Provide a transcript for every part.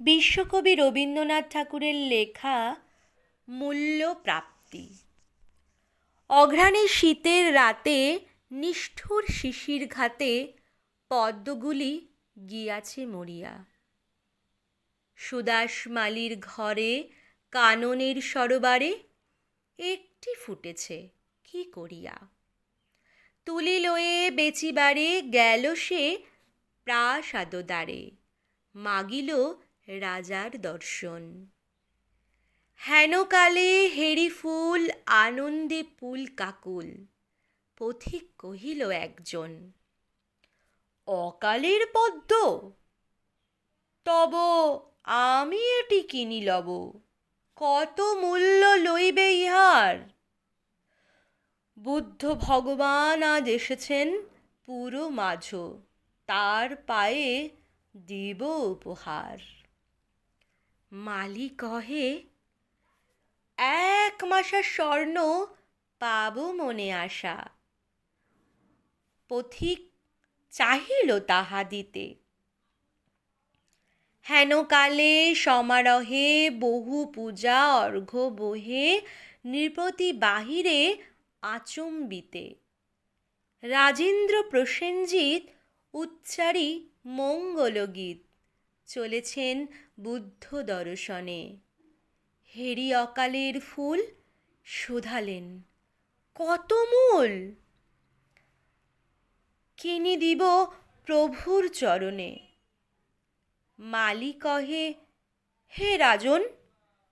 বিশ্বকবি রবীন্দ্রনাথ ঠাকুরের লেখা মূল্যপ্রাপ্তি অঘ্রাণে শীতের রাতে নিষ্ঠুর শিশির ঘাতে পদ্মগুলি গিয়াছে মরিয়া। সুদাস মালির ঘরে কাননের সরোবারে একটি ফুটেছে কি করিয়া। তুলি লয়ে বেচিবারে গেল সে প্রাসাদ দ্বারে মাগিল রাজার দর্শন। হেনকালে হেরি ফুল আনন্দে পুল কাকুল, পথিক কহিল একজন, অকালের পদ্ম, তব আমি এটি কিনি লব, কত মূল্য লইবে ইহার? বুদ্ধ ভগবান আজ এসেছেন পুরো মাঝো, তার পায়ে দিব উপহার। মালি কহে, এক মাসের স্বর্ণ পাব মনে আশা। পথিক চাহিল তাহা দিতে। হেনকালে সমারোহে বহু পূজা অর্ঘ্য বহে নৃপতি বাহিরে আচম্বিতে। রাজেন্দ্র প্রসেনজিৎ উচ্চারী মঙ্গলগীত। চলেছেন বুদ্ধ দর্শনে। হেরি অকালের ফুল শোধালেন। কত মূল? কিনি দিব প্রভুর চরণে। মালি কহে হে রাজন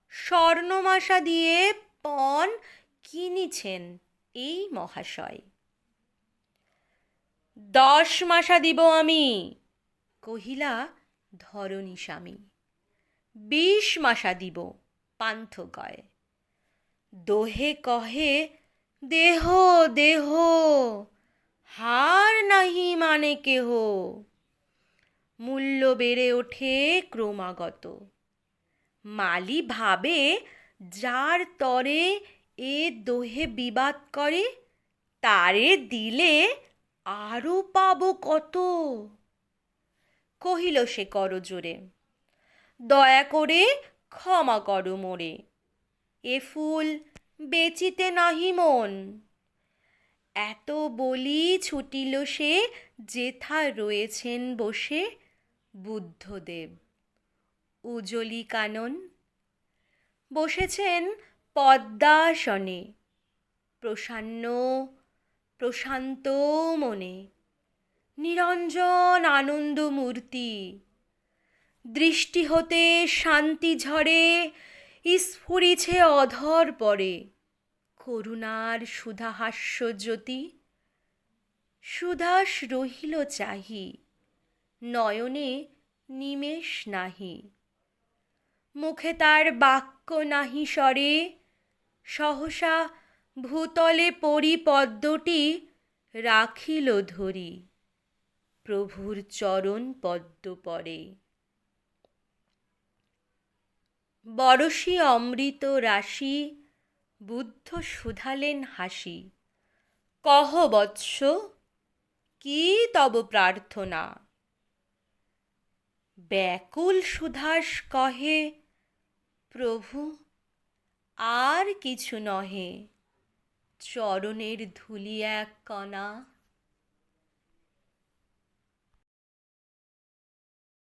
স্বর্ণমাশা দিয়ে পণ কিনিছেন এই মহাশয়। দশ মাসা দিব আমি, কহিলা ধরণী স্বামী। বিশ মাসা দিব পান্থ কয় দোহে কহে, দেহ দেহ, হার নাহি মানে কেহ? মূল্য বেড়ে ওঠে ক্রমাগত। মালি ভাবে, যার তরে এ দোহে বিবাদ করে, তারে দিলে আরও পাবো কত? কহিল সে করজোরে দয়া করে ক্ষমা করো মোরে, এ ফুল বেচিতে নাহি মন। এত বলি ছুটিল সে যেথা রয়েছেন বসে বুদ্ধদেব। উজলি কানন, বসেছেন পদ্মাসনে, প্রসান্ন, প্রশান্ত মনে। নিরঞ্জন আনন্দ মূর্তি দৃষ্টি হতে শান্তি ঝরে স্ফুরিছে অধর পরে। করুণার সুধাহাস্য জ্যোতি সুদাস রহিল চাহি, নয়নে নিমেষ নাহি। মুখে তার বাক্য নাহি স্বরে, সহসা ভূতলে পরি পদ্মটি রাখিল ধরি। প্রভুর চরণ পদ্ম পরে বরশি অমৃত রাশি, বুদ্ধ শুধালেন হাসি। কহ বৎস, কি তব প্রার্থনা? ব্যাকুল সুধাস কহে, প্রভু, আর কিছু নহে। চরণের ধুলি এক কণা